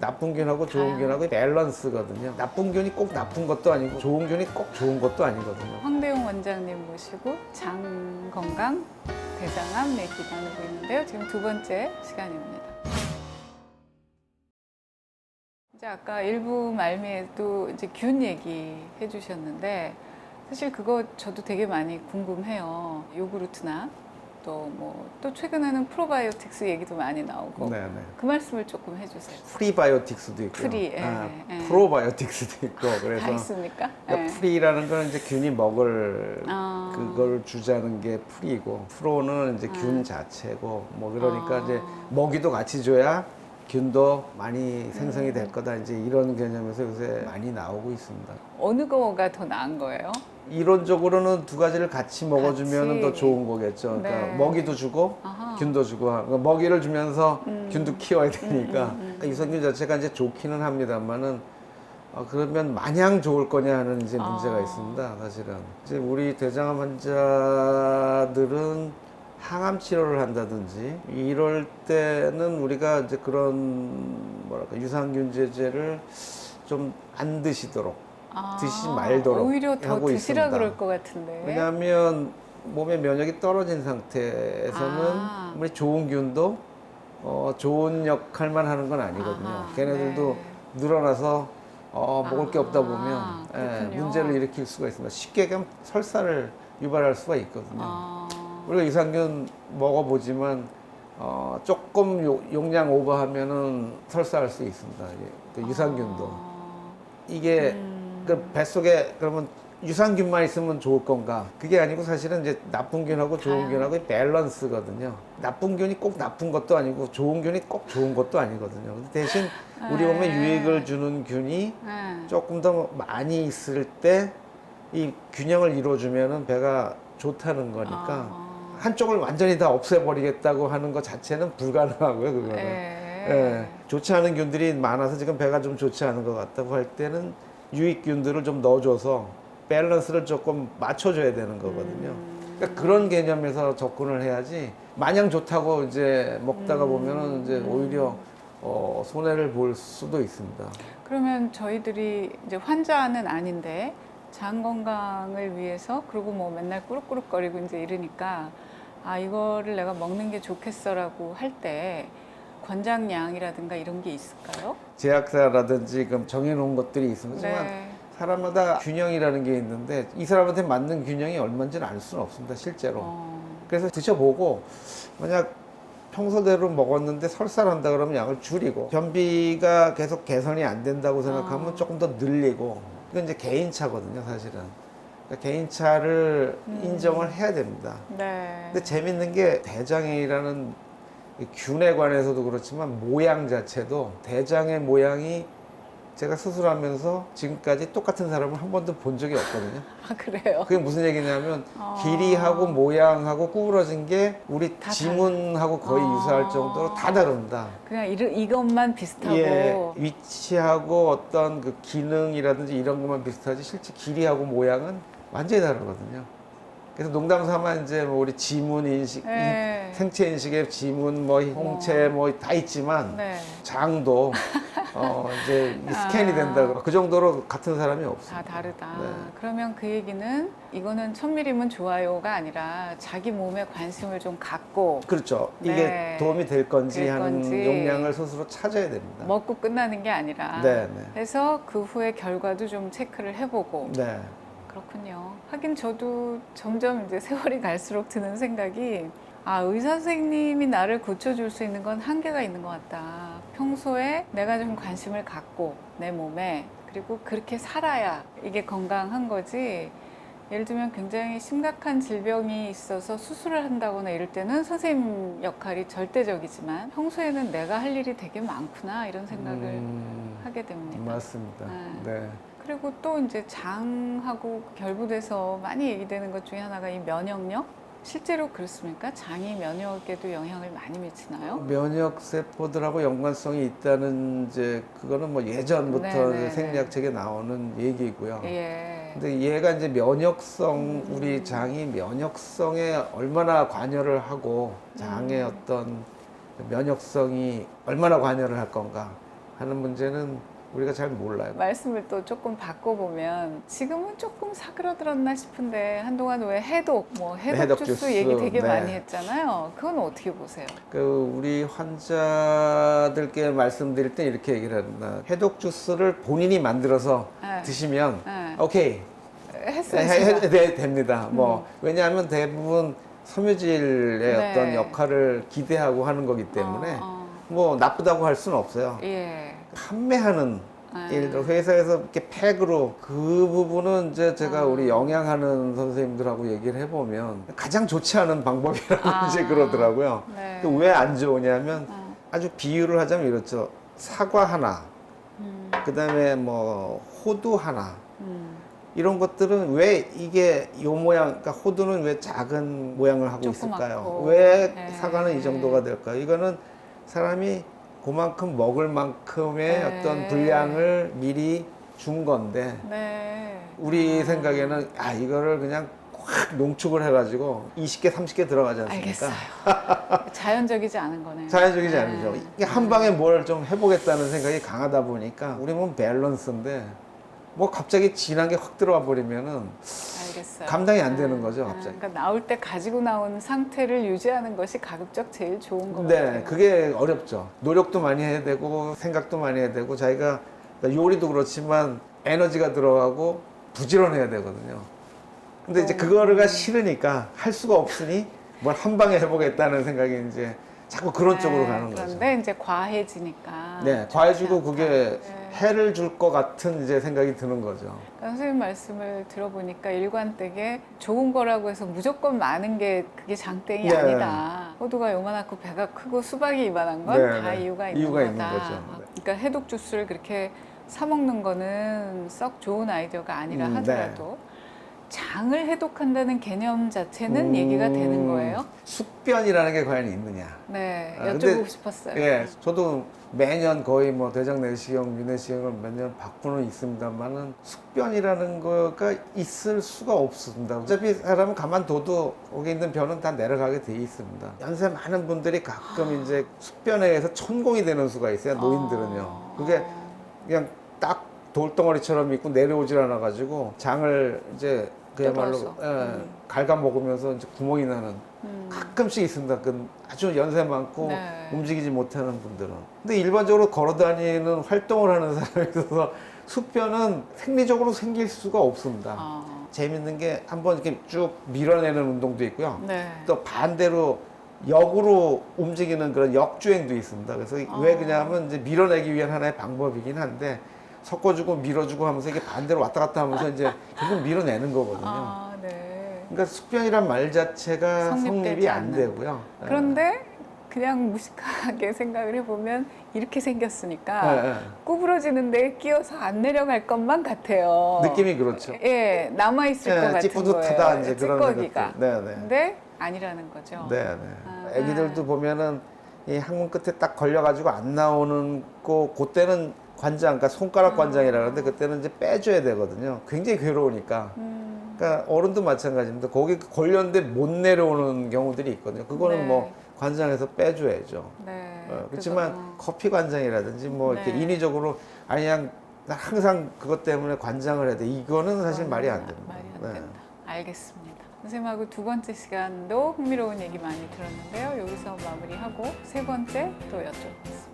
나쁜 균하고 좋은 아. 균하고 밸런스거든요. 나쁜 균이 꼭 나쁜 것도 아니고 좋은 균이 꼭 좋은 것도 아니거든요. 황대용 원장님 모시고 장 건강, 대장암 얘기 나누고 있는데요. 지금 두 번째 시간입니다. 이제 아까 일부 말미에도 이제 균 얘기 해주셨는데 사실 그거 저도 되게 많이 궁금해요. 요구르트나 또 뭐 또 최근에는 프로바이오틱스 얘기도 많이 나오고 네, 네. 그 말씀을 조금 해주세요. 프리바이오틱스도 있고, 프리, 예, 아, 예. 프로바이오틱스도 있고, 다 그래서 있습니까? 그러니까 예. 프리라는 건 이제 균이 먹을 아. 그걸 주자는 게 프리고, 프로는 이제 균 아. 자체고, 뭐 그러니까 아. 이제 먹이도 같이 줘야 균도 많이 생성이 음. 될 거다. 이제 이런 개념에서 요새 많이 나오고 있습니다. 어느 거가 더 나은 거예요? 이론적으로는 두 가지를 같이 먹어주면 더 같이. 좋은 거겠죠. 그러니까 네. 먹이도 주고 아하. 균도 주고 그러니까 먹이를 주면서 음. 균도 키워야 되니까 음, 음, 음. 그러니까 유산균 자체가 이제 좋기는 합니다만은 어, 그러면 마냥 좋을 거냐 하는 이제 문제가 아. 있습니다. 사실은 이제 우리 대장암 환자들은 항암 치료를 한다든지 이럴 때는 우리가 이제 그런 뭐랄까 유산균제제를 좀 안 드시도록 아, 드시지 말도록 오히려 더 하고 드시라 있습니다. 그럴 것 같은데. 왜냐하면 몸의 면역이 떨어진 상태에서는 아. 우리 좋은 균도 어, 좋은 역할만 하는 건 아니거든요. 아하, 걔네들도 네. 늘어나서 어, 먹을 게 아, 없다 보면 예. 문제를 일으킬 수가 있습니다. 쉽게 그냥 설사를 유발할 수가 있거든요. 아, 우리가 유산균 먹어보지만 어, 조금 요- 용량 오버하면은 설사할 수 있습니다. 이게 그 유산균도 아, 이게 음. 그 뱃속에 그러면 유산균만 있으면 좋을 건가? 그게 아니고 사실은 이제 나쁜 균하고 좋은 아. 균하고의 밸런스거든요. 나쁜 균이 꼭 나쁜 것도 아니고 좋은 균이 꼭 좋은 것도 아니거든요. 근데 대신 우리 몸에 네. 유익을 주는 균이 네. 조금 더 많이 있을 때 이 균형을 이루어주면은 배가 좋다는 거니까 아. 한쪽을 완전히 다 없애버리겠다고 하는 것 자체는 불가능하고요. 그거는. 예. 예, 좋지 않은 균들이 많아서 지금 배가 좀 좋지 않은 것 같다고 할 때는 유익균들을 좀 넣어줘서 밸런스를 조금 맞춰줘야 되는 거거든요. 음. 그러니까 그런 개념에서 접근을 해야지 마냥 좋다고 이제 먹다가 음. 보면은 이제 오히려 어, 손해를 볼 수도 있습니다. 그러면 저희들이 이제 환자는 아닌데 장 건강을 위해서 그리고 뭐 맨날 꾸룩꾸룩거리고 이제 이러니까 아 이거를 내가 먹는 게 좋겠어라고 할 때 권장량이라든가 이런 게 있을까요? 제약사라든지 그럼 정해놓은 것들이 있습니다. 하지만 네. 사람마다 균형이라는 게 있는데 이 사람한테 맞는 균형이 얼마인지는 알 수는 없습니다. 실제로. 어, 그래서 드셔보고 만약 평소대로 먹었는데 설사한다 그러면 양을 줄이고 변비가 계속 개선이 안 된다고 생각하면 아. 조금 더 늘리고 이건 이제 개인차거든요 사실은 그러니까 개인차를 음. 인정을 해야 됩니다 네. 근데 재밌는 게 대장이라는 이 균에 관해서도 그렇지만 모양 자체도 대장의 모양이 제가 수술하면서 지금까지 똑같은 사람을 한 번도 본 적이 없거든요 아 그래요. 그게 무슨 얘기냐면 아. 길이하고 모양하고 구부러진 게 우리 다 지문하고 거의 아. 유사할 정도로 다 다릅니다. 그냥 이르, 이것만 비슷하고 예, 위치하고 어떤 그 기능이라든지 이런 것만 비슷하지 실제 길이하고 모양은 완전히 다르거든요. 그래서 농담 삼아 이제 뭐 우리 지문 인식, 네. 인- 생체 인식의 지문, 뭐 홍채 뭐 다 있지만 네. 장도 어 이제 이 스캔이 아. 된다. 그 정도로 같은 사람이 없습니다. 다 다르다. 네. 그러면 그 얘기는 이거는 천밀이면 좋아요가 아니라 자기 몸에 관심을 좀 갖고 그렇죠. 이게 네. 도움이 될 건지 될 하는 건지. 용량을 스스로 찾아야 됩니다. 먹고 끝나는 게 아니라 네, 네. 해서 그 후에 결과도 좀 체크를 해보고 네. 그렇군요. 하긴 저도 점점 이제 세월이 갈수록 드는 생각이 아, 의사 선생님이 나를 고쳐줄 수 있는 건 한계가 있는 것 같다. 평소에 내가 좀 관심을 갖고 내 몸에 그리고 그렇게 살아야 이게 건강한 거지. 예를 들면 굉장히 심각한 질병이 있어서 수술을 한다거나 이럴 때는 선생님 역할이 절대적이지만 평소에는 내가 할 일이 되게 많구나 이런 생각을 음, 하게 됩니다. 맞습니다. 네. 네. 그리고 또 이제 장하고 결부돼서 많이 얘기되는 것 중에 하나가 이 면역력? 실제로 그렇습니까? 장이 면역에도 영향을 많이 미치나요? 면역 세포들하고 연관성이 있다는 이제 그거는 뭐 예전부터 네, 네, 네. 생리학책에 나오는 얘기고요. 예. 근데 얘가 이제 면역성 음. 우리 장이 면역성에 얼마나 관여를 하고 장의 음. 어떤 면역성이 얼마나 관여를 할 건가 하는 문제는 우리가 잘 몰라요. 말씀을 또 조금 바꿔보면 지금은 조금 사그러들었나 싶은데 한동안 왜 해독, 뭐 해독, 해독 주스, 주스, 얘기 되게 네. 많이 했잖아요. 그건 어떻게 보세요? 그 우리 환자들께 말씀드릴 때 이렇게 얘기를 한다. 해독 주스를 본인이 만들어서 네. 드시면 네. 오케이 했어요. 해. 네, 됩니다. 뭐 왜냐하면 대부분 섬유질의 네. 어떤 역할을 기대하고 하는 거기 때문에 어, 뭐 나쁘다고 할 수는 없어요. 어. 예. 판매하는 아. 예를 들어 회사에서 이렇게 팩으로 그 부분은 이제 제가 아. 우리 영양하는 선생님들하고 얘기를 해보면 가장 좋지 않은 방법이라고 아. 이제 그러더라고요. 네. 왜 안 좋으냐면 어. 아주 비유를 하자면 이렇죠. 사과 하나, 음, 그 다음에 뭐 호두 하나, 음. 이런 것들은 왜 이게 요 모양, 그러니까 호두는 왜 작은 모양을 하고 조그맣고. 있을까요? 왜 네. 사과는 이 정도가 될까요? 이거는 사람이 그만큼 먹을 만큼의 네. 어떤 분량을 미리 준 건데 네. 우리 아. 생각에는 아 이거를 그냥 확 농축을 해가지고 20개, 30개 들어가지 않습니까? 알겠어요. 자연적이지 않은 거네요. 자연적이지 네. 않죠. 이게 한 방에 뭘 좀 해보겠다는 생각이 강하다 보니까 우리 몸 밸런스인데 뭐 갑자기 진한 게 확 들어와 버리면은 알겠어요. 감당이 안 되는 아, 거죠, 아, 갑자기. 그러니까 나올 때 가지고 나온 상태를 유지하는 것이 가급적 제일 좋은 것 네. 그게 어렵죠. 노력도 많이 해야 되고 생각도 많이 해야 되고 자기가 요리도 그렇지만 에너지가 들어가고 부지런해야 되거든요. 근데 이제 어. 그거가 싫으니까 할 수가 없으니 뭘 한 방에 해보겠다는 생각이 이제 자꾸 그런 네, 쪽으로 가는 거죠. 그런데 이제 과해지니까. 네, 과해지고 않다. 그게 네. 해를 줄 것 같은 이제 생각이 드는 거죠. 그러니까 선생님 말씀을 들어보니까 일관되게 좋은 거라고 해서 무조건 많은 게 그게 장땡이 네. 아니다. 호두가 요만하고 배가 크고 수박이 이만한 건 네, 다 네. 이유가 있는 이유가. 있는 거죠. 네. 그러니까 해독 주스를 그렇게 사 먹는 거는 썩 좋은 아이디어가 아니라 음, 하더라도 장을 해독한다는 개념 자체는 음, 얘기가 되는 거예요. 숙변이라는 게 과연 있느냐? 네, 아, 여쭤보고 근데- 싶었어요. 예, 저도 매년 거의 뭐 대장 내시경, 위내시경을 매년 받고는 있습니다만은 숙변이라는 거가 있을 수가 없습니다. 어차피 사람은 가만둬도 거기 있는 변은 다 내려가게 돼 있습니다. 연세 많은 분들이 가끔 이제 숙변에 의해서 천공이 되는 수가 있어요. 노인들은요. 어, 그게 어. 그냥 딱 돌덩어리처럼 있고 내려오질 않아 가지고 장을 이제 그야말로. 예, 음. 갉아 먹으면서 이제 구멍이 나는 음. 가끔씩 있습니다. 그 아주 연세 많고 네. 움직이지 못하는 분들은. 근데 일반적으로 걸어 다니는 활동을 하는 사람에 있어서 숙변은 생리적으로 생길 수가 없습니다. 아, 재밌는 게 한번 이렇게 쭉 밀어내는 운동도 있고요. 네. 또 반대로 역으로 움직이는 그런 역주행도 있습니다. 그래서 아. 왜 그냐면 이제 밀어내기 위한 하나의 방법이긴 한데 섞어주고 밀어주고 하면서 이게 반대로 왔다 갔다 하면서 이제 결국 밀어내는 거거든요. 아, 네. 그러니까 숙변이란 말 자체가 성립이 안. 되고요. 그런데 그냥 무식하게 생각을 해보면 이렇게 생겼으니까 예, 예. 구부러지는 데 끼어서 안 내려갈 것만 같아요. 느낌이 그렇죠. 예, 남아 있을 것 예, 같은 찌뿌듯하다 거예요. 이제 그런 찌꺼기가. 네, 네. 근데 아니라는 거죠. 네, 네. 아. 애기들도 보면은 이 항문 끝에 딱 걸려가지고 안 나오는 거 그때는 관장, 그러니까 손가락 관장이라 그러는데 그때는 이제 빼줘야 되거든요. 굉장히 괴로우니까. 음, 그러니까 어른도 마찬가지입니다. 거기 걸렸는데 못 내려오는 경우들이 있거든요. 그거는 네. 뭐 관장에서 빼줘야죠. 네. 어, 그렇지만 그거, 어. 커피 관장이라든지 뭐 이렇게 네. 인위적으로 아니 그냥 나 항상 그것 때문에 관장을 해야 돼. 이거는 사실 말이 안 됩니다. 말이 안 네. 된다. 알겠습니다. 선생님하고 두 번째 시간도 흥미로운 얘기 많이 들었는데요. 여기서 마무리하고 세 번째 또 여쭤볼게요.